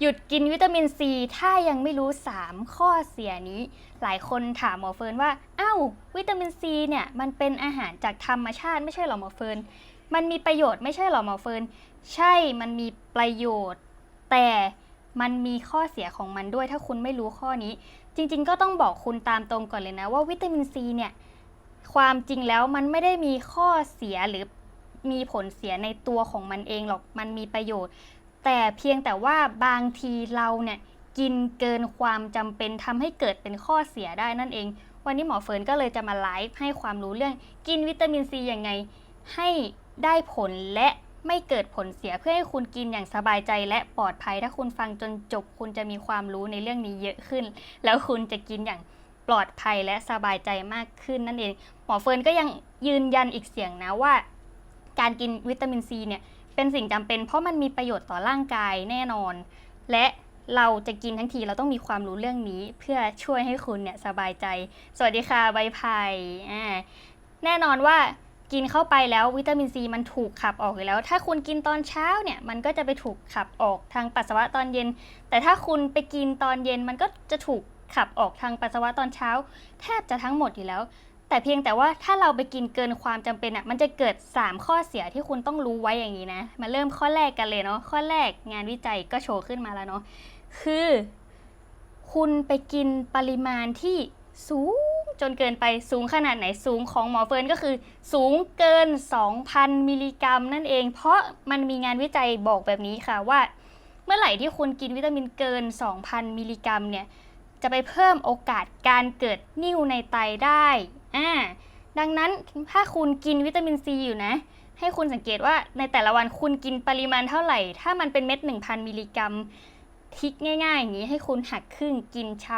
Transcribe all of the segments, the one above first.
หยุดกินวิตามินซีถ้ายังไม่รู้ 3 ข้อเสียนี้ หลายคนถามหมอเฟิร์นว่าอ้าววิตามินซีเนี่ยมันเป็นอาหารจากธรรมชาติไม่ใช่หรอหมอเฟิร์นมันมีประโยชน์ไม่ใช่หรอหมอเฟิร์นใช่มันมีประโยชน์ แต่มันมีข้อเสียของมันด้วยถ้าคุณไม่รู้ข้อนี้ จริง ๆ ก็ต้องบอกคุณตามตรงก่อนเลยนะ ว่าวิตามินซีเนี่ยความจริงแล้วมันไม่ได้มีข้อเสียหรือมีผลเสียในตัวของมันเองหรอกมันมีประโยชน์ แต่เพียงแต่ว่าบางทีเราเนี่ยกินเกินความจำเป็นทำให้เกิดเป็นข้อเสียได้นั่นเอง วันนี้หมอเฟิร์นก็เลยจะมาไลฟ์ให้ความรู้เรื่องกินวิตามินซียังไง ให้ได้ผลและไม่เกิดผลเสียเพื่อให้คุณกินอย่างสบายใจและปลอดภัย ถ้าคุณฟังจนจบคุณจะมีความรู้ในเรื่องนี้เยอะขึ้น แล้วคุณจะกินอย่างปลอดภัยและสบายใจมากขึ้นนั่นเองหมอเฟิร์นก็ยังยืนยันอีกเสียงนะว่า การกินวิตามินซีเนี่ย เป็นสิ่งจำเป็น เพราะมันมีประโยชน์ต่อร่างกายแน่นอน และเราจะกินทั้งทีเราต้องมีความรู้เรื่องนี้ เพื่อช่วยให้คุณเนี่ยสบายใจ สวัสดีค่ะใบไผ่แน่นอนว่ากินเข้าไปแล้ววิตามินซีมันถูกขับออกอยู่แล้ว ถ้าคุณกินตอนเช้าเนี่ยมันก็จะไปถูกขับออกทางปัสสาวะตอนเย็น แต่ถ้าคุณไปกินตอนเย็นมันก็จะถูกขับออกทางปัสสาวะตอนเช้า แทบจะทั้งหมดอยู่แล้ว แต่เพียงแต่ว่าถ้าเราไปกินเกินความจำเป็นอะมันจะเกิด 3 ข้อเสียที่คุณต้องรู้ไว้อย่างนี้นะ มาเริ่มข้อแรกกันเลยเนาะข้อแรกงานวิจัยก็โชว์ขึ้นมาแล้วเนาะคือ คุณไปกินปริมาณที่สูงจนเกินไปสูงขนาดไหนสูงของหมอเฟิร์นก็คือ สูงเกิน 2,000 มิลลิกรัมนั่นเอง เพราะมันมีงานวิจัยบอกแบบนี้ค่ะว่า เมื่อไหร่ที่คุณกินวิตามินเกิน 2,000 มิลลิกรัมเนี่ยจะไปเพิ่มโอกาสการเกิดนิ่วในไตได้ อ่าดังนั้นถ้าคุณกินวิตามินซีอยู่นะ ให้คุณสังเกตว่าในแต่ละวันคุณกินปริมาณเท่าไหร่ ถ้ามันเป็นเม็ด 1,000 มิลลิกรัมทิกง่ายๆ อย่างนี้ให้คุณหักครึ่งกินเช้า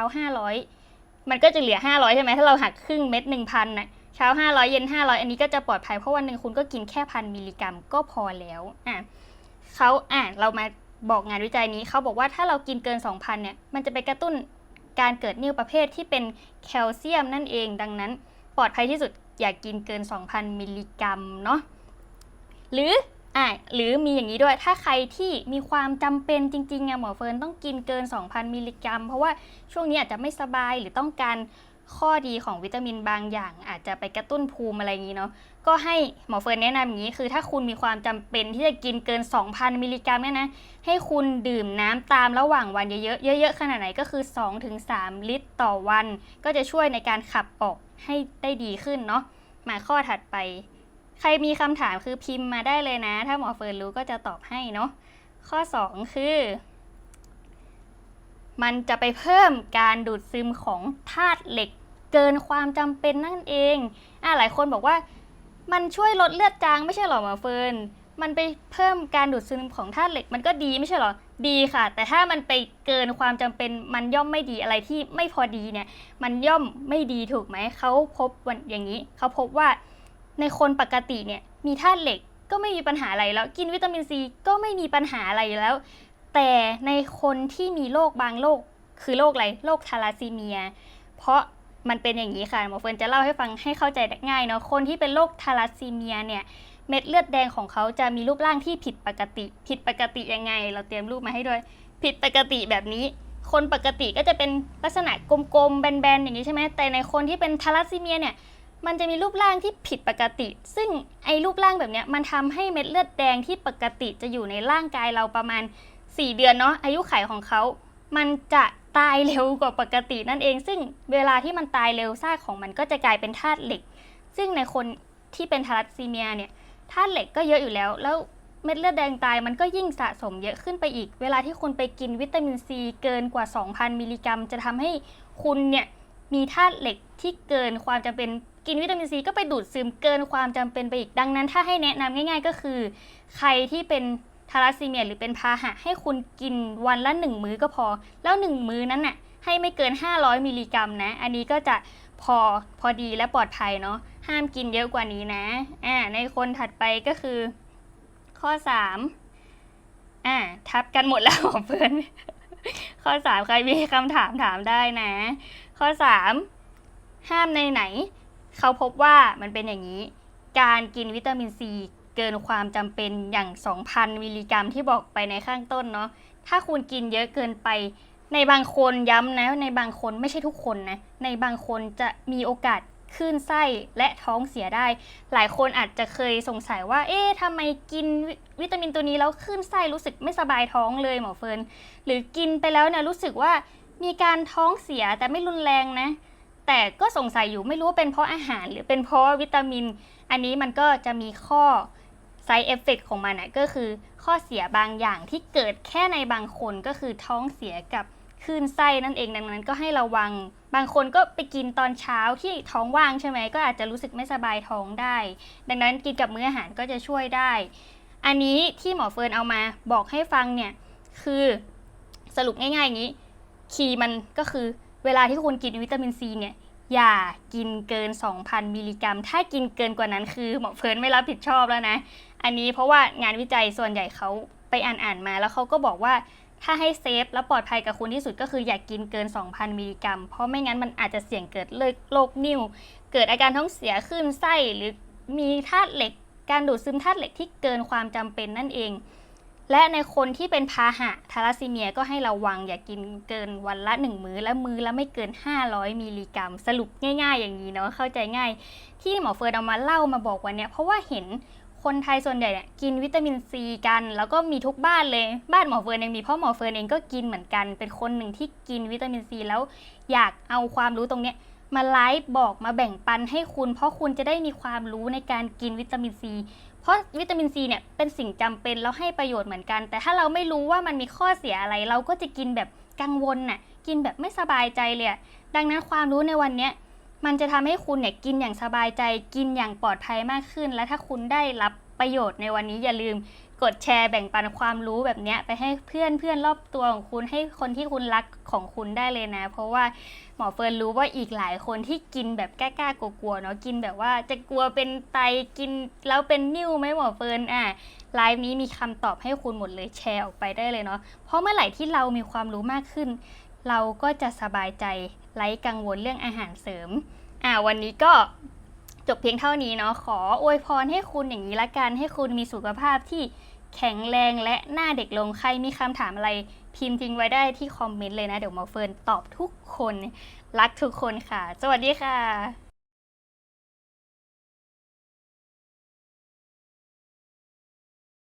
500 มันก็จะเหลือ 500 ใช่ไหมถ้าเราหักครึ่งเม็ด 1,000นะเช้า 500 เย็น 500 อันนี้ก็จะปลอดภัยเพราะวันหนึ่งคุณก็กินแค่พันมิลลิกรัมก็พอแล้วอะเขาอะเรามาบอกงานวิจัยนี้เขาบอกว่าถ้าเรากินเกิน 2,000 เนี่ย มันจะไปกระตุ้นการเกิดนิ่วประเภทที่เป็นแคลเซียมนั่นเองดังนั้น ปลอดภัยที่สุดอย่ากกินเกิน 2,000 มิลลิกรัมเนาะหรืออะหรือมีอย่างนี้ด้วยถ้าใครที่มีความจำเป็นจริงๆอะหมอเฟิร์นต้องกินเกิน 2,000 มิลลิกรัม เพราะว่าช่วงนี้อาจจะไม่สบายหรือต้องการข้อดีของวิตามินบางอย่าง อาจจะไปกระตุ้นภูมิอะไรอย่างนี้เนาะก็ให้หมอเฟิร์นแนะนำอย่างนี้คือถ้าคุณมีความจำเป็นที่จะกินเกิน 2,000 มิลลิกรัมเนี่ยนะให้คุณดื่มน้ำตามระหว่างวันเยอะๆเยอะๆขนาดไหนก็คือ 2-3 ลิตรต่อวัน ก็จะช่วยในการขับออก ให้ได้ดีขึ้นเนาะมาข้อถัดไป ใครมีคำถามคือพิมพ์มาได้เลยนะ ถ้าหมอเฟิร์นรู้ก็จะตอบให้เนาะข้อ 2 คือ มันจะไปเพิ่มการดูดซึมของธาตุเหล็กเกินความจำเป็นนั่นเองอะหลายคนบอกว่ามันช่วยลดเลือดจางไม่ใช่หรอหมอเฟิร์นมันไปเพิ่มการดูดซึมของธาตุเหล็กมันก็ดีไม่ใช่หรอ ดีค่ะ แต่ถ้ามันไปเกินความจำเป็นมันย่อมไม่ดีอะไรที่ไม่พอดีเนี่ย มันย่อมไม่ดีถูกไหมเขาพบวันอย่างนี้เขาพบว่าในคนปกติเนี่ยมีธาตุเหล็กก็ไม่มีปัญหาอะไรแล้วกินวิตามินซีก็ไม่มีปัญหาอะไรแล้ว แต่ในคนที่มีโรคบางโรคคือโรคอะไรโรคทาราซีเมีย เพราะมันเป็นอย่างนี้ค่ะหมอเฟิร์นจะเล่าให้ฟังให้เข้าใจง่ายเนาะคนที่เป็นโรคทาราซีเมียเนี่ย เม็ดเลือดแดงของเขาจะมีรูปร่างที่ผิดปกติ ผิดปกติยังไง เราเตรียมรูปมาให้ด้วย ผิดปกติแบบนี้ คนปกติก็จะเป็นลักษณะกลมๆแบนๆอย่างนี้ใช่ไหมแต่ในคนที่เป็นทาราซีเมียเนี่ยมันจะมีรูปร่างที่ผิดปกติ ซึ่งไอ้รูปร่างแบบเนี้ยมันทำให้เม็ดเลือดแดงที่ปกติจะอยู่ในร่างกายเราประมาณ 4 เดือนเนาะอายุไขของเขา มันจะตายเร็วกว่าปกตินั่นเอง ซึ่งเวลาที่มันตายเร็วซากของมันก็จะกลายเป็นธาตุเหล็ก ซึ่งในคนที่เป็นทารัสซีเมียเนี่ย ธาตุเหล็กก็เยอะอยู่แล้ว แล้วเม็ดเลือดแดงตายมันก็ยิ่งสะสมเยอะขึ้นไปอีก เวลาที่คุณไปกินวิตามินซีเกินกว่า 2,000 มิลลิกรัม จะทำให้คุณเนี่ยมีธาตุเหล็กที่เกินความจำเป็นกินวิตามินซีก็ไปดูดซึมเกินความจำเป็นไปอีกดังนั้น ถ้าให้แนะนำง่าย ๆ ก็คือ ใครที่เป็นทารัสซีเมียหรือเป็นพาหะ ให้คุณกินวันละ 1 มื้อก็พอ แล้ว 1 มื้อนั้นน่ะให้ไม่เกิน 500 มิลลิกรัมนะ อันนี้ก็จะพอพอดีและปลอดภัยเนาะ ห้ามกินเยอะกว่านี้นะอ่าในคนถัดไปก็คือ ข้อ3อ่าทับกันหมดแล้วของเพื่อน ข้อ3ใครมีคำถามถามได้นะ ข้อ3ห้ามในไหน เขาพบว่ามันเป็นอย่างนี้ การกินวิตามินซีเกินความจำเป็นอย่าง 2,000 มิลลิกรัมที่บอกไปในข้างต้นเนาะ ถ้าคุณกินเยอะเกินไป ในบางคนย้ำนะ ในบางคนไม่ใช่ทุกคนนะ ในบางคนจะมีโอกาส คลื่นไส้และท้องเสียได้ หลายคนอาจจะเคยสงสัยว่า เอ๊ะทำไมกินวิตามินตัวนี้แล้วคลื่นไส้รู้สึกไม่สบายท้องเลยหมอเฟิร์นหรือกินไปแล้วเนี่ยรู้สึกว่ามีการท้องเสียแต่ไม่รุนแรงนะ แต่ก็สงสัยอยู่ไม่รู้ว่าเป็นเพราะอาหารหรือเป็นเพราะวิตามิน อันนี้มันก็จะมีข้อ side effect ของมันนะก็คือข้อเสียบางอย่างที่เกิดแค่ในบางคนก็คือท้องเสียกับ คลื่นไส้นั่นเองดังนั้นก็ให้ระวัง บางคนก็ไปกินตอนเช้าที่ท้องว่างใช่ไหมก็อาจจะรู้สึกไม่สบายท้องได้ ดังนั้นกินกับมื้ออาหารก็จะช่วยได้ อันนี้ที่หมอเฟิร์นเอามาบอกให้ฟังเนี่ยคือสรุปง่ายๆอย่างนี้คีย์มันก็คือเวลาที่คุณกินวิตามินซีเนี่ยอย่ากินเกิน 2,000 มิลลิกรัม ถ้ากินเกินกว่านั้นคือหมอเฟิร์นไม่รับผิดชอบแล้วนะ อันนี้เพราะว่างานวิจัยส่วนใหญ่เขาไปอ่านๆมาแล้วเขาก็บอกว่า ถ้าให้เซฟและปลอดภัยกับคุณที่สุดก็คืออย่ากกินเกิน 2,000 มิลลิกรัม เพราะไม่งั้นมันอาจจะเสี่ยงเกิดโรคนิ่ว เกิดอาการท้องเสียขึ้นไส้หรือมีธาตุเหล็ก การดูดซึมธาตุเหล็กที่เกินความจำเป็นนั่นเอง และในคนที่เป็นพาหะทาราซีเมียก็ให้ระวังอย่ากกินเกินวันละ 1 มื้อและมื้อละไม่เกิน 500 มิลลิกรัม สรุปง่าย ๆ อย่างนี้เนาะเข้าใจง่าย ที่หมอเฟิร์นเอามาเล่ามาบอกวันเนี้ยเพราะว่าเห็น คนไทยส่วนใหญ่เนี่ยกินวิตามินซีกัน แล้วก็มีทุกบ้านเลยบ้านหมอเฟิร์นยังมีพราะหมอเฟิร์นเองก็กินเหมือนกัน เป็นคนหนึ่งที่กินวิตามินซีแล้วอยากเอาความรู้ตรงเนี้ยมาไลฟ์บอกมาแบ่งปันให้คุณ เพราะคุณจะได้มีความรู้ในการกินวิตามินซีเพราะวิตามินซีเนี่ยเป็นสิ่งจำเป็นแล้วให้ประโยชน์เหมือนกัน แต่ถ้าเราไม่รู้ว่ามันมีข้อเสียอะไร เราก็จะกินแบบกังวลน่ะกินแบบไม่สบายใจเลยดังนั้นความรู้ในวันเนี้ย มันจะทำให้คุณเนี่ยกินอย่างสบายใจ กินอย่างปลอดภัยมากขึ้น และถ้าคุณได้รับประโยชน์ในวันนี้อย่าลืมกดแชร์แบ่งปันความรู้แบบนี้ไปให้เพื่อนเพื่อนรอบตัวของคุณให้คนที่คุณรักของคุณได้เลยนะ เพราะว่าหมอเฟิร์นรู้ว่าอีกหลายคนที่กินแบบกล้าๆกลัวๆเนาะกินแบบว่าจะกลัวเป็นไตกินแล้วเป็นนิ่วไหมหมอเฟิร์นอะไลฟ์นี้มีคำตอบให้คุณหมดเลยแชร์ออกไปได้เลยเนาะเพราะเมื่อไหร่ที่เรามีความรู้มากขึ้น เราก็จะสบายใจไร้กังวลเรื่องอาหารเสริม อ่าวันนี้ก็จบเพียงเท่านี้เนาะขออวยพรให้คุณอย่างนี้ละกัน ให้คุณมีสุขภาพที่แข็งแรงและหน้าเด็กลงใครมีคำถามอะไร พิมพ์ทิ้งไว้ได้ที่คอมเมนต์เลยนะ เดี๋ยวหมอเฟิร์นตอบทุกคน รักทุกคนค่ะ สวัสดีค่ะ